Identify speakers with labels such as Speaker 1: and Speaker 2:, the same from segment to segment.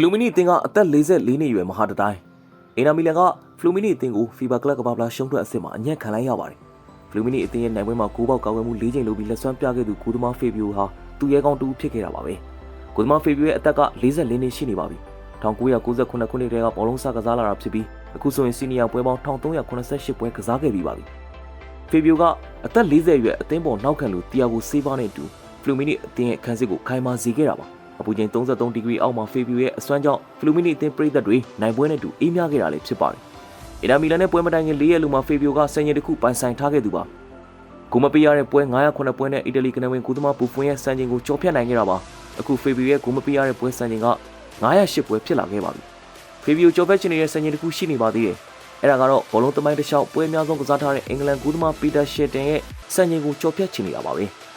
Speaker 1: ဖလူမီနီအသင်းကအသက်44နှစ်အရွယ်မဟာတတိုင်းအင်နာမီလန်ကဖလူမီနီအသင်းကိုဖီဘာကလပ်ကမ္ဘာဖလားရှုံးထွက်အဆင့်မှာအညံ့ခံလိုက်ရပါတယ်ဖလူမီနီအသင်းရဲ့နိုင်ပွဲမှာ9ပေါက်ကောက်ွယ်မှု၄ချိန်လုပ်ပြီးလက်စွမ်းပြခဲ့သူကိုသမားဖေဘီယိုဟာသူ့ရဲကောင်းတူဖြစ်ခဲ့တာပါပဲကိုသမားဖေဘီယိုရဲ့အသက်က44နှစ်ရှိနေပါပြီ1998ခုနှစ်တည်းကဘောလုံးစကစားလာတာဖြစ်ပြီးအခုဆိုရင်စီနီယာပွဲပေါင်း1388ပွဲကစားခဲ့ပြီးပါပြီဖေဘီယိုကအသက်40အရွယ်အသင်းပေါ်နောက်ခံလူတီယာဂိုဆေးဘာနဲ့အတူဖလူမီနီအသင်းရဲ့ခန်းစစ်ကိုခိုင်မာစေခဲ့တာပါအ ပူချိန်33ဒီဂရီအောက်မှာဖေဘီရဲ့အစွမ်းကြောင့်ဖလူမီနီအသင်းပရိသတ်တွေနိုင်ပွဲနဲ့တူအေးမြခဲ့တာလည်းဖြစ်ပါတယ်။အင်တာမီလန်နဲ့ပွဲမတိုင်ခင်၄ရက်လူမှာဖေဘီယိုကဆယ်ညင်တစ်ခုပိုင်ဆိုင်ထားခဲ့သူပါ။ကိုမပေးရတဲ့ပွဲ909ပွဲနဲ့အီတလီကနေဝင်ကူသမားဘူဖွန်ရဲ့စံချိန်ကိုကျော်ဖြတ်နိုင်ခဲ့တာပါ။အခုဖေဘီရဲ့ကိုမပေးရတဲ့ပွဲစံချိန်က908ပွဲဖြစ်လာခဲ့ပါပြီ။ဖေဘီယိုကျော်ဖြတ်ချင်နေတဲ့စံချိန်တစ်ခုရှိနေပါသေးတယ်။အဲ့ဒါကတော့ဘောလုံးသမိုင်းတစ်လျှောက်ပွဲအများဆုံးကစားထားတဲ့အင်္ဂလန်ကူသမားပီတာရှယ်တန်ရဲ့စံချိန်ကိုကျော်ဖြတ်ချင်နေတာပါပဲ။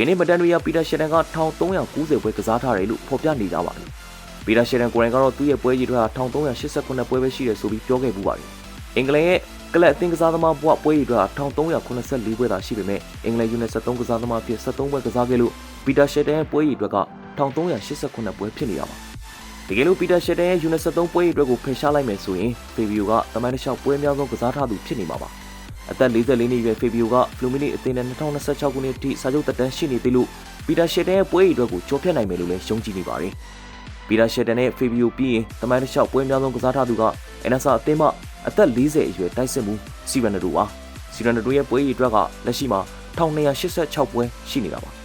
Speaker 1: ဒီနေ့မတန်တွေရပီတာရှယ်တန်က1390ပွဲကစားထားတယ်လို့ဖော်ပြနေကြပါတယ်။ပီတာရှယ်တန်ကိုယ်တိုင်ကတော့သူ့ရဲ့ပွဲကြီးတွေက1389ပွဲပဲရှိတယ်ဆိုပြီးပြောခဲ့ပူပါတယ်။အင်္ဂလန်ရဲ့ကလပ်အသင်းကစားသမားဘဝပွဲကြီးတွေက1384ပွဲသာရှိပေမဲ့အင်္ဂလန်ယူနို73ကစားသမားအဖြစ်73ပွဲကစားခဲ့လို့ပီတာရှယ်တန်ရဲ့ပွဲကြီးတွေက1389ပွဲဖြစ်နေတာပါ။တကယ်လို့ပီတာရှယ်တန်ရဲ့ယူနို73ပွဲကြီးတွေကိုဖယ်ရှားလိုက်မယ်ဆိုရင်ဖေဘီယိုကတမိုင်းတစ်လျှောက်ပွဲအများဆုံးကစားထားသူဖြစ်နေမှာပါ။ အသက်44နှစ်အရွယ်ဖေဘီယိုကဖလူမီနီအသင်းနဲ့2026ခုနှစ်အထိစာချုပ်သက်တမ်းရှိနေသေးလို့ပီတာရှယ်တန်ရဲ့ပွဲအီအတွက်ကိုကြော်ဖြတ်နိုင်မယ်လို့လည်းယုံကြည်နေပါတယ်။ပီတာရှယ်တန်နဲ့ဖေဘီယိုပြီးရင်တမိုင်းတစ်လျှောက်ပွဲအများဆုံးကစားထားသူကအန်နာဆာအသင်းမှအသက်40အရွယ်တိုက်စစ်မှုစီရန်နဒိုပါ။စီရန်နဒိုရဲ့ပွဲအီအတွက်ကလက်ရှိမှာ1286ပွဲရှိနေတာပါ။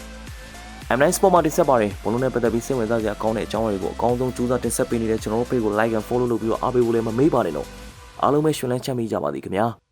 Speaker 1: M9 Sport မှာတင်ဆက်ပါတယ်ဘလုံးနဲ့ပတ်သက်ပြီးစိတ်ဝင်စားစရာကောင်းတဲ့အကြောင်းအရာတွေကိုအကောင်းဆုံးကြိုးစားတင်ဆက်ပေးနေတဲ့ကျွန်တော်တို့ page ကို like and follow လုပ်ပြီးတော့အားပေးဖို့လည်းမမေ့ပါနဲ့တော့အားလုံးပဲရှင်လန်းချမ်းမြေ့ကြပါသည်ခင်ဗျာ။